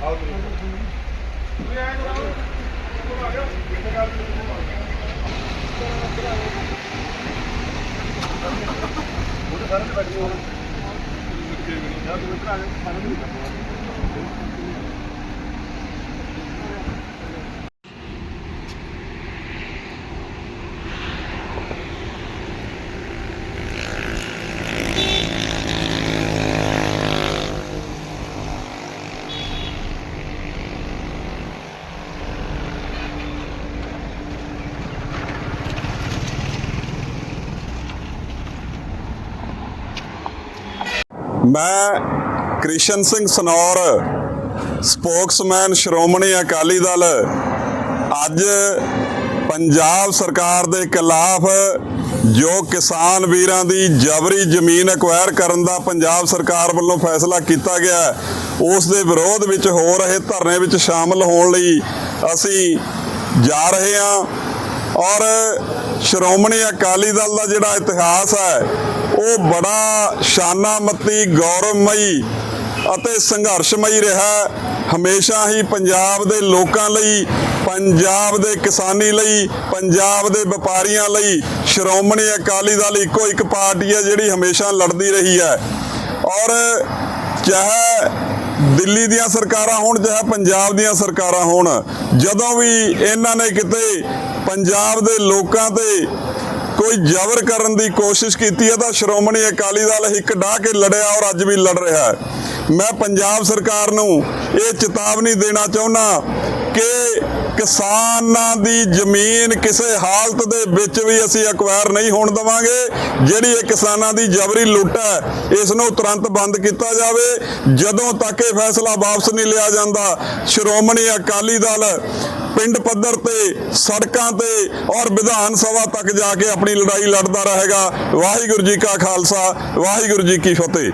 ਆਓ ਜੀ ਤੁਸੀਂ ਆਏ ਜਨਾਬ ਇੱਥੇ ਆ ਜਾਓ ਇੱਥੇ ਗੱਲ ਉਹਦੇ ਸਾਰੇ ਬੈਠੇ ਹੋ ਨਾ ਤੁਸੀਂ ਭਰਾ ਨੇ ਸਾਨੂੰ ਨਹੀਂ ਕਰਨਾ ਮੈਂ ਕ੍ਰਿਸ਼ਨ ਸਿੰਘ ਸਨੌਰ ਸਪੋਕਸਮੈਨ ਸ਼੍ਰੋਮਣੀ ਅਕਾਲੀ ਦਲ। ਅੱਜ ਪੰਜਾਬ ਸਰਕਾਰ ਦੇ ਖਿਲਾਫ ਜੋ ਕਿਸਾਨ ਵੀਰਾਂ ਦੀ ਜਬਰੀ ਜ਼ਮੀਨ ਐਕਵਾਇਰ ਕਰਨ ਦਾ ਪੰਜਾਬ ਸਰਕਾਰ ਵੱਲੋਂ ਫੈਸਲਾ ਕੀਤਾ ਗਿਆ ਉਸ ਦੇ ਵਿਰੋਧ ਵਿੱਚ ਹੋ ਰਹੇ ਧਰਨੇ ਵਿੱਚ ਸ਼ਾਮਲ ਹੋਣ ਲਈ ਅਸੀਂ ਜਾ ਰਹੇ ਹਾਂ। ਔਰ ਸ਼੍ਰੋਮਣੀ ਅਕਾਲੀ ਦਲ ਦਾ ਜਿਹੜਾ ਇਤਿਹਾਸ ਹੈ ਉਹ ਬੜਾ ਸ਼ਾਨਾਮਤੀ, ਗੌਰਵਮਈ ਅਤੇ ਸੰਘਰਸ਼ਮਈ ਰਿਹਾ। ਹਮੇਸ਼ਾ ਹੀ ਪੰਜਾਬ ਦੇ ਲੋਕਾਂ ਲਈ, ਪੰਜਾਬ ਦੇ ਕਿਸਾਨੀ ਲਈ, ਪੰਜਾਬ ਦੇ ਵਪਾਰੀਆਂ ਲਈ ਸ਼੍ਰੋਮਣੀ ਅਕਾਲੀ ਦਲ ਇੱਕੋ ਇੱਕ ਪਾਰਟੀ ਹੈ ਜਿਹੜੀ ਹਮੇਸ਼ਾ ਲੜਦੀ ਰਹੀ ਹੈ। ਔਰ ਚਾਹੇ ਦਿੱਲੀ ਦੀਆਂ ਸਰਕਾਰਾਂ ਹੋਣ, ਚਾਹੇ ਪੰਜਾਬ ਦੀਆਂ ਸਰਕਾਰਾਂ ਹੋਣ, ਜਦੋਂ ਵੀ ਇਹਨਾਂ ਨੇ ਕਿਤੇ ਪੰਜਾਬ ਦੇ ਲੋਕਾਂ ਤੇ ਕੋਈ ਜ਼ਬਰ ਕਰਨ ਦੀ ਕੋਸ਼ਿਸ਼ ਕੀਤੀ ਹੈ ਤਾਂ ਸ਼੍ਰੋਮਣੀ ਅਕਾਲੀ ਦਲ ਇੱਕ ਡਾਹ ਕੇ ਲੜਿਆ ਔਰ ਅੱਜ ਵੀ ਲੜ ਰਿਹਾ ਹੈ। ਮੈਂ ਪੰਜਾਬ ਸਰਕਾਰ ਨੂੰ ਇਹ ਚੇਤਾਵਨੀ ਦੇਣਾ ਚਾਹੁੰਦਾ ਕਿ ਕਿਸਾਨਾਂ ਦੀ ਜ਼ਮੀਨ ਕਿਸੇ ਹਾਲਤ ਦੇ ਵਿੱਚ ਵੀ ਅਸੀਂ ਅਕਵਾਇਰ ਨਹੀਂ ਹੋਣ ਦਵਾਂਗੇ। ਜਿਹੜੀ ਇਹ ਕਿਸਾਨਾਂ ਦੀ ਜਬਰੀ ਲੁੱਟ ਹੈ, ਇਸ ਨੂੰ ਤੁਰੰਤ ਬੰਦ ਕੀਤਾ ਜਾਵੇ। ਜਦੋਂ ਤੱਕ ਇਹ ਫੈਸਲਾ ਵਾਪਸ ਨਹੀਂ ਲਿਆ ਜਾਂਦਾ, ਸ਼੍ਰੋਮਣੀ ਅਕਾਲੀ ਦਲ ਪਿੰਡ ਪੱਧਰ ਤੇ, ਸੜਕਾਂ ਤੇ ਔਰ ਵਿਧਾਨ ਸਭਾ ਤੱਕ ਜਾ ਕੇ ਆਪਣੀ ਲੜਾਈ ਲੜਦਾ ਰਹੇਗਾ। ਵਾਹਿਗੁਰੂ ਜੀ ਕਾ ਖਾਲਸਾ, ਵਾਹਿਗੁਰੂ ਜੀ ਕੀ ਫਤਿਹ।